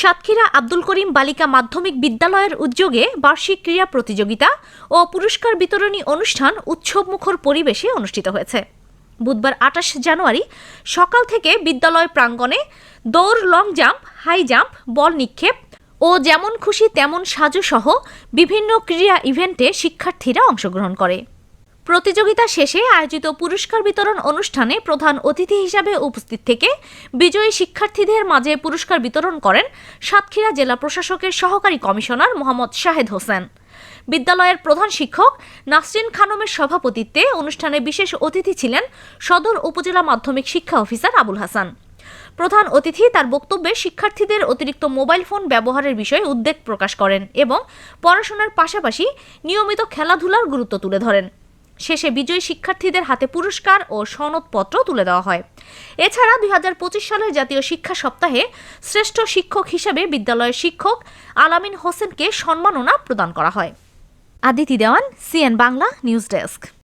সাতক্ষীরা আব্দুল করিম বালিকা মাধ্যমিক বিদ্যালয়ের উদ্যোগে বার্ষিক ক্রীড়া প্রতিযোগিতা ও পুরস্কার বিতরণী অনুষ্ঠান উৎসবমুখর পরিবেশে অনুষ্ঠিত হয়েছে। বুধবার আটাশ জানুয়ারি সকাল থেকে বিদ্যালয় প্রাঙ্গণে দৌড়, long jump, high jump, ball নিক্ষেপ ও যেমন খুশি তেমন সাজু সহ বিভিন্ন ক্রীড়া ইভেন্টে শিক্ষার্থীরা অংশগ্রহণ করে। প্রতিযোগিতা শেষে আয়োজিত পুরস্কার বিতরণ অনুষ্ঠানে প্রধান অতিথি হিসাবে উপস্থিত থেকে বিজয়ী শিক্ষার্থীদের মাঝে পুরস্কার বিতরণ করেন সাতক্ষীরা জেলা প্রশাসকের সহকারী কমিশনার মোহাম্মদ শাহেদ হোসেন। বিদ্যালয়ের প্রধান শিক্ষক নাসরিন খানমের সভাপতিত্বে অনুষ্ঠানে বিশেষ অতিথি ছিলেন সদর উপজেলা মাধ্যমিক শিক্ষা অফিসার আবুল হাসান। প্রধান অতিথি তার বক্তব্যে শিক্ষার্থীদের অতিরিক্ত মোবাইল ফোন ব্যবহারের বিষয়ে উদ্বেগ প্রকাশ করেন এবং পড়াশোনার পাশাপাশি নিয়মিত খেলাধুলার গুরুত্ব তুলে ধরেন। শেষে বিজয়ী শিক্ষার্থীদের হাতে পুরস্কার ও সনদপত্র তুলে দেওয়া হয়। এছাড়া দুই হাজার পঁচিশ সালের জাতীয় শিক্ষা সপ্তাহে শ্রেষ্ঠ শিক্ষক হিসেবে বিদ্যালয়ের শিক্ষক আলামিন হোসেনকে সম্মাননা প্রদান করা হয়। Aditi Dewan, CN Bangla, news desk.